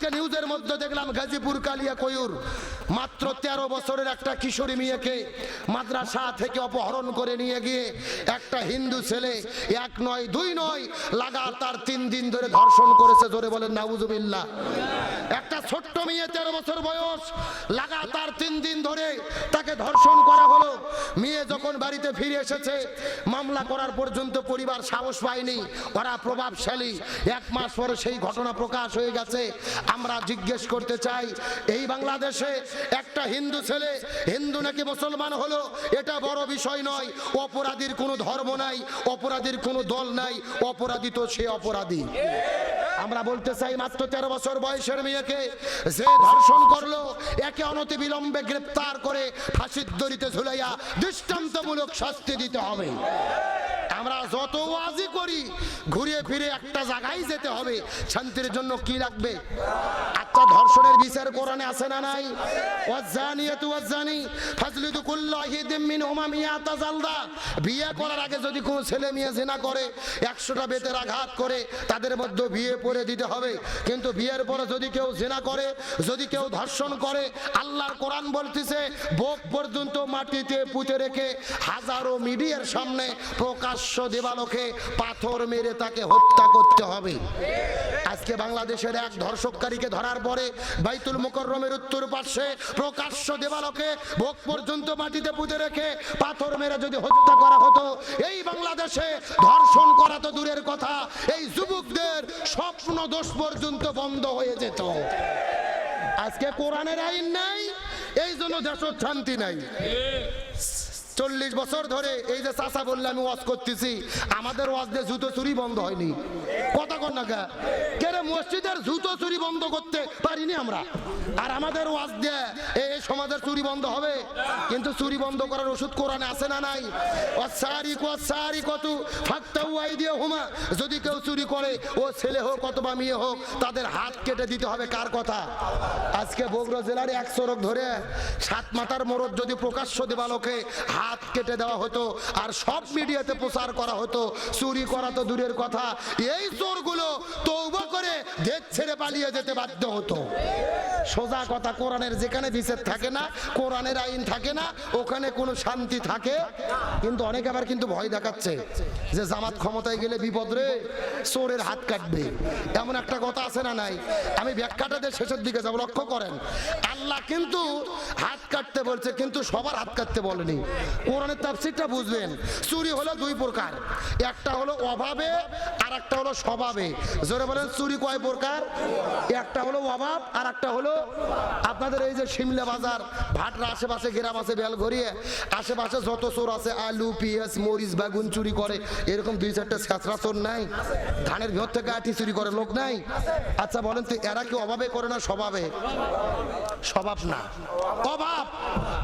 আজকে নিউজের মধ্যে দেখলাম গাজীপুর কালিয়া কয়ুর মাত্র তেরো বছরের একটা কিশোরী মেয়েকে মাদ্রাসা থেকে অপহরণ করে নিয়ে গিয়ে একটা হিন্দু ছেলে এক নয়, দুই নয়, লাগাতার তিন দিন ধরে ধর্ষণ করেছে ধরে বলেন, নাউজুবিল্লাহ। একটা ছোট্ট মেয়ে তেরো বছর বয়স, লাগাতার তিন দিন ধরে তাকে ধর্ষণ করা হলো। মেয়ে যখন বাড়িতে ফিরে এসেছে, মামলা করার পর্যন্ত পরিবার সাহস পায়নি, ওরা প্রভাবশালী। এক মাস পরে সেই ঘটনা প্রকাশ হয়ে গেছে। আমরা জিজ্ঞেস করতে চাই, এই বাংলাদেশে একটা হিন্দু ছেলে, হিন্দু নাকি মুসলমান হলো, এটা বড় বিষয় নয়। অপরাধীর কোনো ধর্ম নাই, অপরাধীর কোনো দল নাই, অপরাধী তো সে অপরাধী। আমরা বলতে চাই মাত্র তেরো বছর বয়সের মেয়েকে যে ধর্ষণ করল, একে অনতি বিলম্বে গ্রেপ্তার করে ফাঁসির দড়িতে ঝুলাইয়া দৃষ্টান্তমূলক শাস্তি দিতে হবে। আমরা যত ওয়াজি করি ঘুরিয়ে ফিরে একটা জায়গায় যেতে হবে। শান্তির জন্য কি লাগবে? আচ্ছা ধর্ষণের বিচার কোরআনে আছে না নাই? ওয়াজ্জানিয়াতু ওয়াজ্জানি, ফাজলিদু কুল্লু আহিদিম মিনহুমা মিয়াতা জালদা। বিয়ে করার আগে যদি কোনো ছেলে মেয়ে জিনা করে, একশোটা বেতের আঘাত করে, তাদের মধ্যে বিয়ে পড়ে দিতে হবে। কিন্তু বিয়ের পরে যদি কেউ জেনা করে, যদি কেউ ধর্ষণ করে, আল্লাহর কোরআন বলতেছে, বোক পর্যন্ত মাটিতে পুঁতে রেখে হাজারো মিডিয়ার সামনে প্রকাশ্য দেবালোকে পাথর মেরে তাকে হত্যা করতে হবে। আজকে বাংলাদেশের এক ধর্ষককারীকে ধরার পরে বাইতুল মুকররমের উত্তর পাশে প্রকাশ্য দেবালোকে ভোগ পর্যন্ত মাটিতে পুঁতে রেখে পাথর মেরে যদি হত্যা করা হতো, এই বাংলাদেশে ধর্ষণ করা তো দূরের কথা। এই যুবকদের স্বপ্ন দোষ পর্যন্ত বন্ধ হয়ে যেত। আজকে কোরআনের আইন নাই এই জন্য দেশের শান্তি নাই। চল্লিশ বছর ধরে এই যে চাষা বললে আমি ওয়াজ করতেছি, আমাদের ওয়াজ দিয়ে জুতো চুরি বন্ধ হয়নি। কথা কর না কেরে মসজিদের জুতো চুরি বন্ধ করতে পারিনি আমরা? আর আমাদের ওয়াজ দিয়ে এই সমাজের চুরি বন্ধ হবে? কিন্তু চুরি বন্ধ করার ওষুধ কোরআনে আছে না নাই? সারি সারি কত ফাক্তাউ আই দিয়ে হুমা যদি কেউ চুরি করে, ও ছেলে হোক অথবা মেয়ে হোক, তাদের হাত কেটে দিতে হবে কার কথা? আজকে বগুড়া জেলার এক সড়ক ধরে সাত মাথার মোড়ক যদি প্রকাশ্য দেবালোকে হাত কেটে দেওয়া হতো আর সব মিডিয়াতে প্রচার করা হতো। চুরি করা তো দূরের কথা। এই চোরগুলো তৌবা করে দেশ ছেড়ে পালিয়ে যেতে বাধ্য হতো। সোজা কথা, কোরআনের যেখানে বিচার থাকে না, কোরআনের আইন থাকে না, ওখানে কোনো শান্তি থাকে। কিন্তু অনেকে আবার কিন্তু ভয় দেখাচ্ছে যে জামাত ক্ষমতায় গেলে বিপদ রে, চোরের হাত কাটবে। এমন একটা কথা আছে না নাই? আমি ব্যাখ্যাটা দিয়ে শেষের দিকে যাব, লক্ষ্য করেন। আল্লাহ কিন্তু হাত কাটতে বলছে, কিন্তু সবার হাত কাটতে বলেনি। কোরআনের তাফসিরটা বুঝবেন চুরি হলো দুই প্রকার। একটা হলো অভাবে আর একটা হলো স্বভাবে। জোরে বলেন, চুরি কয় প্রকার? একটা হলো অভাব আর একটা হলো আপনাদের এই যে শিমলা বাজার, ভাটরা আশেপাশে, গ্রাম আছে, বেল ঘুরিয়ে, আশেপাশে যত চোর আছে, আলু, পেঁয়াজ, মরিচ, বেগুন চুরি করে, এরকম দুই চারটে ছেঁচড়া চোর নাই? ধানের ভিতর থেকে আটি চুরি করে, লোক নাই? আচ্ছা বলেন তো, এরা কি অভাবে করে না স্বভাবে? স্বভাব না। অভাব!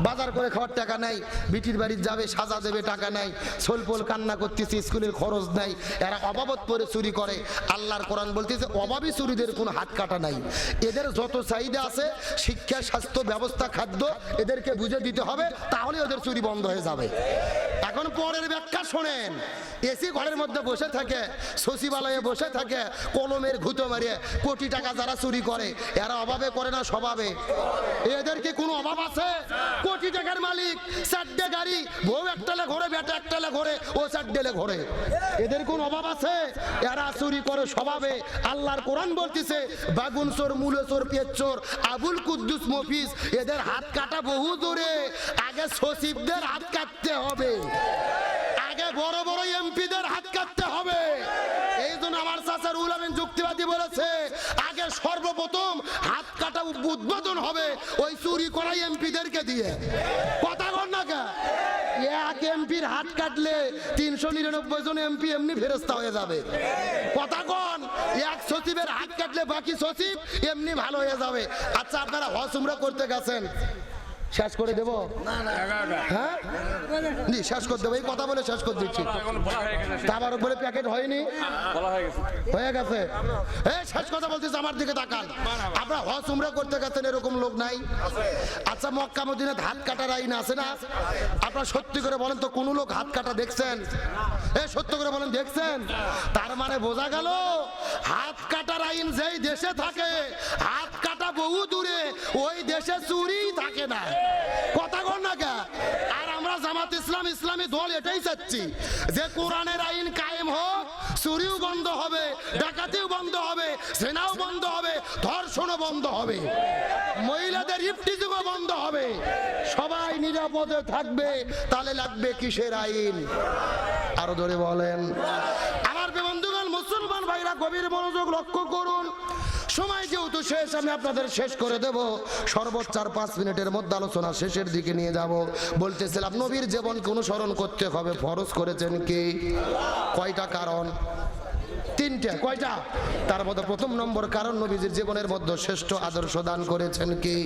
বাজার করে খাওয়ার টাকা নাই, বিটির বাড়ির যাবে, সাজা দেবে, টাকা নাই, সোলপোল কান্না করতেছে, স্কুলের খরচ নাই, এরা অভাবত পরে চুরি করে। আল্লাহর কোরআন বলতেছে অভাবী চুরিদের কোনো হাত কাটা নাই। এদের যত চাহিদা আছে, শিক্ষা, স্বাস্থ্য, ব্যবস্থা, খাদ্য, এদেরকে বুঝে দিতে হবে, তাহলে ওদের চুরি বন্ধ হয়ে যাবে। এখন পরের ব্যাখ্যা শোনেন। এসি ঘরের মধ্যে বসে থাকে সচিবালয়ে বসে থাকে কলমের ঘুতো মারিয়ে কোটি টাকা যারা চুরি করে এরা অভাবে করে না স্বভাবে। এদের কি কোনো অভাব আছে? কোটি টাকার মালিক চারটে গাড়ি বউ একটালে ঘোরে বেটা একটালে ঘোরে ও চারটেলে ঘোরে। এদের কোন অভাব আছে? এরা চুরি করে স্বভাবে। আল্লাহর কোরআন বলতেছে বাগুন চোর মূলে চোর পেট চোর আবুল কুদ্দুস মফিস এদের হাত কাটা বহু দূরে। আগে সচিবদের হাত কাটতে হবে। আগে বড় বড় এমপিদের হাত কাটতে হবে। এই জন্য আমার চাচার উলামেন যুক্তিবাদী বলেছে, আগে সর্বপ্রথম হাত কাটা উদ্বোধন হবে ওই চুরি করা এমপিদেরকে দিয়ে। কথা কর না কে? এক এমপির হাত কাটলে তিনশো নিরানব্বই জন এমপি এমনি ফেরস্তা হয়ে যাবে। কথা কন, এক সচিবের হাত কাটলে বাকি সচিব এমনি ভালো হয়ে যাবে। আচ্ছা আপনারা হস উমরা করতে গেছেন। শেষ করে দেবো? হ্যাঁ? জি শেষ করে দেবো। এই কথা বলে শেষ করে দিচ্ছি। তা আবার বলে প্যাকেট হয়নি? হয়ে গেছে। এই শেষ কথা বলতেছে আমার দিকে তাকান। আপনার হজ উমরা করতে গেছেন এরকম লোক নাই? আচ্ছা মক্কা মদিনে হাত কাটার আইন আছে না? আপনার সত্যি করে বলেন তো কোন লোক হাত কাটা দেখছেন? এ সত্য করে বলেন দেখছেন? তার মানে বোঝা গেল হাত কাটার আইন যেই দেশে থাকে হাত বহু দূরে ওই দেশে চুরি থাকে না। কথা কর না কে আর আমরা জামাত ইসলাম, ইসলামী দল এটাই চাচ্ছি যে কোরআনের আইন কায়েম হোক, চুরিও বন্ধ হবে, ডাকাতিও বন্ধ হবে, সেনাও বন্ধ হবে, ধর্ষণও বন্ধ হবে, মহিলাদের ইফটিজিংও বন্ধ হবে। সবাই নিরাপদে থাকবে, তাহলে লাগবে কিসের আইন? আরও ধরে বলেন। আমার বন্ধুগণ, মুসলমান ভাইরা গভীর মনোযোগ লক্ষ্য করুন। সময় যেহেতু শেষ, আমি আপনাদের শেষ করে দেব। সর্বোচ্চ চার পাঁচ মিনিটের মধ্যে আলোচনা শেষের দিকে নিয়ে যাব। বলতেছিলাম, নবীর জীবনকে অনুসরণ করতে হবে, ফরজ করেছেন কি? কয়টা কারণ? তিনটে। কয়টা? তার মধ্যে প্রথম নম্বর কারণ, নবীজির জীবনের মধ্যে শ্রেষ্ঠ আদর্শ দান করেছেন কি?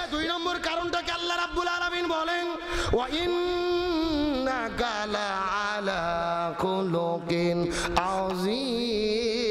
এ দুই নম্বর কারণটাকে আল্লাহ রাব্বুল আলামিন বলেন, ওয়া ইন্নাকা লাআলা খুলুকিন আযীম।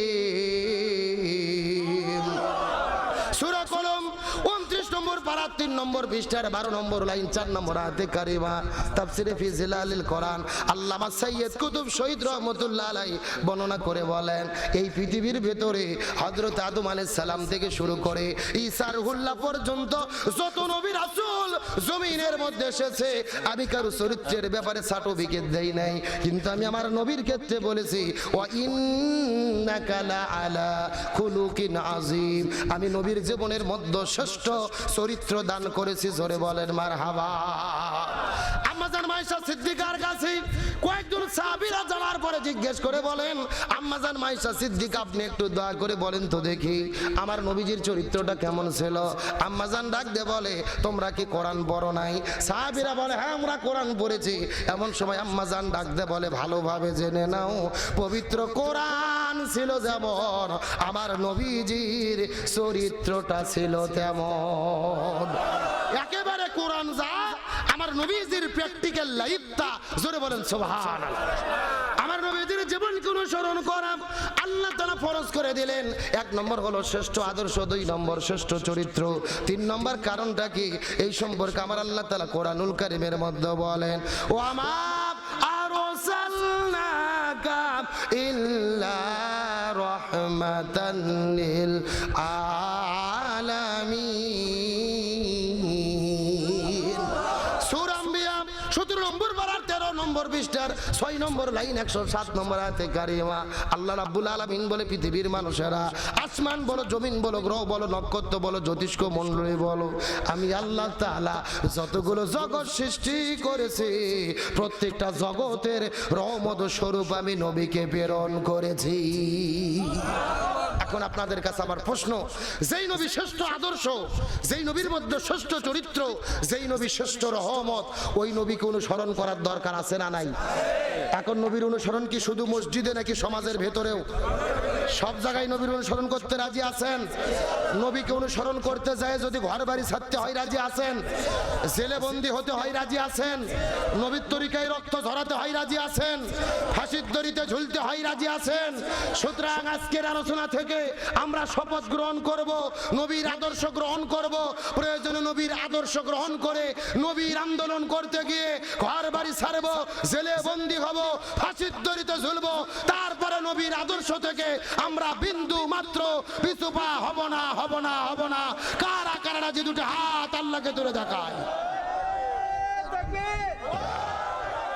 নম্বর পৃষ্ঠার 12 নম্বর লাইন 4 নম্বর আয়াতে কারিমা, তাফসিরে ফি জিলালিল কোরআন। আল্লামা সাইয়্যিদ কুতুব শহীদ রহমাতুল্লাহ আলাইহি বর্ণনা করে বলেন, এই পৃথিবীর ভেতরে হযরত আদম আলাইহিস সালাম থেকে শুরু করে ঈসা রুহুল্লাহ পর্যন্ত যত নবী রাসূল জমিনের মধ্যে এসেছে, আমি কারও চরিত্রের ব্যাপারে সার্টিফিকেট দেই নাই। কিন্তু আমি আমার নবীর ক্ষেত্রে বলেছি, ওয়া ইন্নাকা আলা খুলুকিন আযীম। আমি নবীর জীবনের মধ্যে শ্রেষ্ঠ চরিত্র দান করেছি, জোরে বলেন আপনি একটু দয়া করে বলেন তো দেখি, আমার নবীজির চরিত্রটা কেমন ছিল? আম্মাজান ডাক দে বলে, তোমরা কি নাই? বলে হ্যাঁ আমরা এমন সময় আম্মাজান ডাক দে বলে, ভালোভাবে জেনে নাও, পবিত্র কোরআন ছিল যেমন, আমার নবীজির চরিত্রটা ছিল তেমন। একেবারে কোরআন যা, আমার নবীজির প্র্যাকটিক্যাল লাইফটা, জোরে বলেন সুবহান আমার নবীজির জীবনকে অনুসরণ করা, আল্লাহ তাআলা ফরজ করে দিলেন। এক নম্বর হলো শ্রেষ্ঠ আদর্শ, দুই নম্বর শ্রেষ্ঠ চরিত্র, তিন নম্বর কারণটা কি? এই সম্পর্কে আমার আল্লাহ তালা কোরআনুল কারিমের মধ্যে বলেন ও আমার আরসালনাকা ইল্লা লিল পৃষ্ঠার 6 নম্বর লাইন 107 নম্বর আয়াতে কারিমা। আল্লাহ রাব্বুল আলামিন বলে, পৃথিবীর মানুষেরা, আসমান বলো, জমিন বলো, গ্রহ বলো, নক্ষত্র বলো, জ্যোতিষ্ক মণ্ডলী বলো, আমি আল্লাহ তাআলা যতগুলো জগৎ সৃষ্টি করেছি, প্রত্যেকটা জগতের রহমত স্বরূপ আমি নবীকে প্রেরণ করেছি। এখন আপনাদের কাছে আমার প্রশ্ন। যেই নবী শ্রেষ্ঠ আদর্শ, যেই নবীর মধ্যে শ্রেষ্ঠ চরিত্র, যেই নবী শ্রেষ্ঠ রহমত, ওই নবীকে অনুসরণ করার দরকার আছে না নাই? এখন নবীর অনুসরণ কি শুধু মসজিদে নাকি সমাজের ভেতরেও? সব জায়গায় নবীর অনুসরণ করতে রাজি আছেন। নবীকে অনুসরণ করতে যায় যদি ঘর বাড়ি ছাড়তে হয় রাজি আছেন। জেলে বন্দি হতে হয় রাজি আছেন। নবীর তরিকায় রক্ত ঝরাতে হয় রাজি আছেন। ফাঁসির দড়িতে ঝুলতে হয় রাজি আছেন। সুতরাং আজকের আলোচনা থেকে আমরা শপথ গ্রহণ করব, নবীর আদর্শ গ্রহণ করব। প্রয়োজনে নবীর আদর্শ গ্রহণ করে নবীর আন্দোলন করতে গিয়ে ঘর বাড়ি ছাড়বো, জেলে বন্দি হব, ফাঁসির দড়িতে ঝুলবো, তারপরে নবীর আদর্শ থেকে আমরা বিন্দু মাত্র পিছুপা হব না হব না হব না। কারা কারা যে দুটো হাত আল্লাহকে তুলে দেখায়।